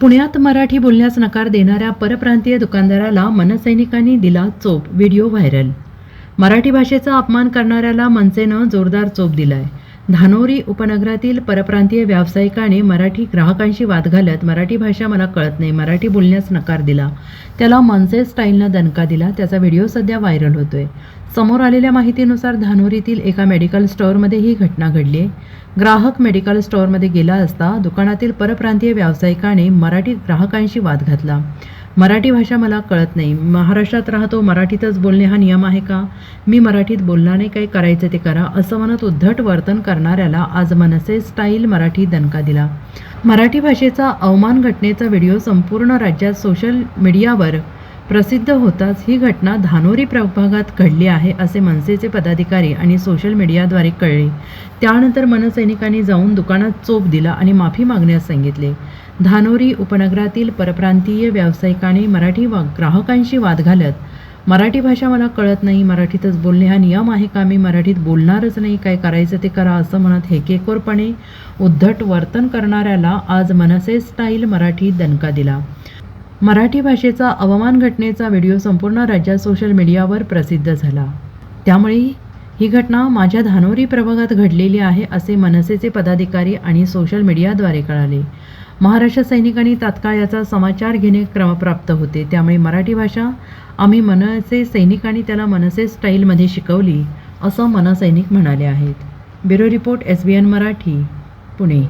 पुण्यात मराठी बोलण्यास नकार देणाऱ्या परप्रांतीय दुकानदाराला मनसैनिकांनी दिला चोप व्हिडिओ व्हायरल. मराठी भाषेचा अपमान करणाऱ्याला मनसेनं जोरदार चोप दिलाय. धानोरी उपनगरातील परप्रांतीय व्यावसायिकाने मराठी ग्राहकांशी वाद घालत मराठी भाषा मला कळत नाही मराठी बोलण्यास नकार दिला. त्याला मनसे स्टाईलनं दणका दिला. त्याचा व्हिडिओ सध्या व्हायरल होतोय. समोर आलेल्या माहितीनुसार धानोरीतील एका मेडिकल स्टोअरमध्ये ही घटना घडली आहे. ग्राहक मेडिकल स्टोअरमध्ये गेला असता दुकानातील परप्रांतीय व्यावसायिकाने मराठी ग्राहकांशी वाद घातला. मराठी भाषा मला कळत नाही. महाराष्ट्रात राहतो मराठीतच बोलणे हा नियम आहे का? मी मराठीत बोलणार नाही काही करायचं ते करा असं म्हणत उद्धट वर्तन करणाऱ्याला आज मनसे स्टाईल मराठी दणका दिला. मराठी भाषेचा अवमान घटनेचा व्हिडिओ संपूर्ण राज्यात सोशल मीडियावर प्रसिद्ध होताच ही घटना धानोरी प्रभागात घडली आहे असे मनसेचे पदाधिकारी आणि सोशल मीडियाद्वारे कळले. त्यानंतर मनसैनिकांनी जाऊन दुकानात चोप दिला आणि माफी मागण्यास सांगितले. धानोरी उपनगरातील परप्रांतीय व्यावसायिकाने मराठी वा ग्राहकांशी वाद घालत मराठी भाषा मला कळत नाही मराठीतच बोलणे हा नियम आहे का? मी मराठीत बोलणारच नाही काय करायचं ते करा असं म्हणत हेकेकोरपणे उद्धट वर्तन करणाऱ्याला आज मनसे स्टाईल मराठी दणका दिला. मराठी भाषेचा अवमान घटनेचा व्हिडिओ संपूर्ण राज्यात सोशल मीडियावर प्रसिद्ध झाला. त्यामुळे ही घटना माझ्या धानोरी प्रभागात घडलेली आहे असे मनसेचे पदाधिकारी आणि सोशल मीडियाद्वारे कळाले. महाराष्ट्र सैनिकांनी तात्काळ याचा समाचार घेणे क्रमप्राप्त होते. त्यामुळे मराठी भाषा आम्ही मनसे सैनिकांनी त्याला मनसे स्टाईलमध्ये शिकवली असं मनसैनिक म्हणाले आहेत. Bureau report S B N Marathi Pune.